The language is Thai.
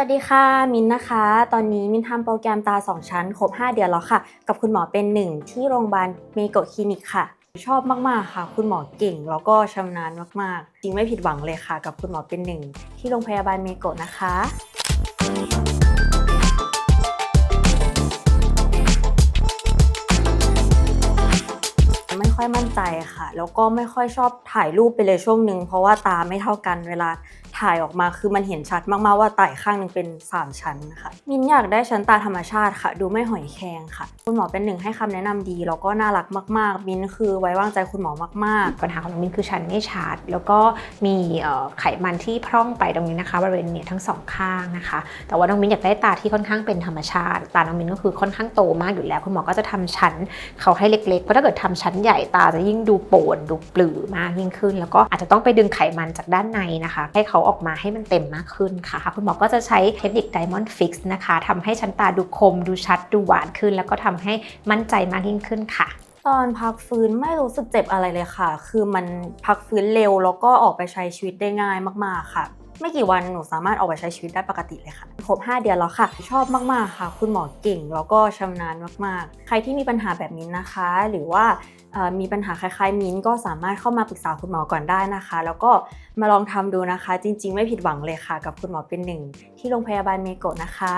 วัสดีค่ะมินนะคะ ตอนนี้มินทำโปรแกรมตา 2 ชั้น ครบ 5 เดือนแล้วค่ะ กับคุณหมอเป็นหนึ่งที่โรงพยาบาลเมโกะคลินิกค่ะ ชอบมาก ๆ ค่ะ คุณหมอเก่ง แล้วก็ชำนาญมาก ๆ จริงไม่ผิดหวังเลยค่ะ กับคุณหมอเป็นหนึ่งที่โรงพยาบาลเมโกะนะคะไม่ค่อยมั่นใจค่ะ แล้วก็ไม่ค่อยชอบถ่ายรูปไปเลยช่วงหนึ่งเพราะว่าตาไม่เท่ากันเวลา ถ่ายออกมาคือมันเห็นชัดมากๆว่าไตข้างหนึ่งเป็น 3 ชั้นนะคะมินอยากได้ชั้นตาธรรมชาติค่ะ ดูไม่หอยแครงค่ะ คุณหมอเป็นหนึ่งให้คำแนะนำดี แล้วก็น่ารักมากๆ มินคือไว้วางใจคุณหมอมากๆ ปัญหาของมินคือชั้นไม่ชัด แล้วก็มีไขมันที่พร่องไปตรงนี้นะคะบริเวณเนี่ยทั้งสองข้างนะคะ แต่ว่าน้องมินอยากได้ตาที่ค่อนข้างเป็นธรรมชาติ ตาน้องมินก็คือค่อนข้างโตมากอยู่แล้ว คุณหมอก็จะทำชั้นเขาให้เล็กๆเพราะถ้าเกิดทำชั้นใหญ่ตาจะยิ่งดูโปนดูปลือมากยิ่งขึ้น แล้วก็อาจจะต้องไปดึงไขมันจากด้านในนะคะ ให้เขาออกมาให้มันเต็มมากขึ้นค่ะ คุณหมอก็จะใช้เทคนิคไดมอนด์ฟิกซ์นะคะทำให้ชั้นตาดูคม ดูชัดดูหวานขึ้น แล้วก็ทำให้มั่นใจมากยิ่งขึ้นค่ะตอนพักฟื้นไม่รู้สึกเจ็บอะไรเลยค่ะ คือมันพักฟื้นเร็วแล้วก็ออกไปใช้ชีวิตได้ง่ายมาก ๆ ค่ะ ไม่กี่วันหนูสามารถออกไปใช้ชีวิตได้ปกติเลยค่ะ ครบ 5 เดือนแล้วค่ะ ชอบมาก ๆ ค่ะ คุณหมอเก่ง แล้วก็ชำนาญมาก ๆ ใครที่มีปัญหาแบบนี้นะคะ หรือว่ามีปัญหาคล้าย ๆ มิ้นก็สามารถเข้ามาปรึกษาคุณหมอก่อนได้นะคะ แล้วก็มาลองทำดูนะคะ จริง ๆ ไม่ผิดหวังเลยค่ะ กับคุณหมอเป็นหนึ่งที่โรงพยาบาลเมโกะนะคะ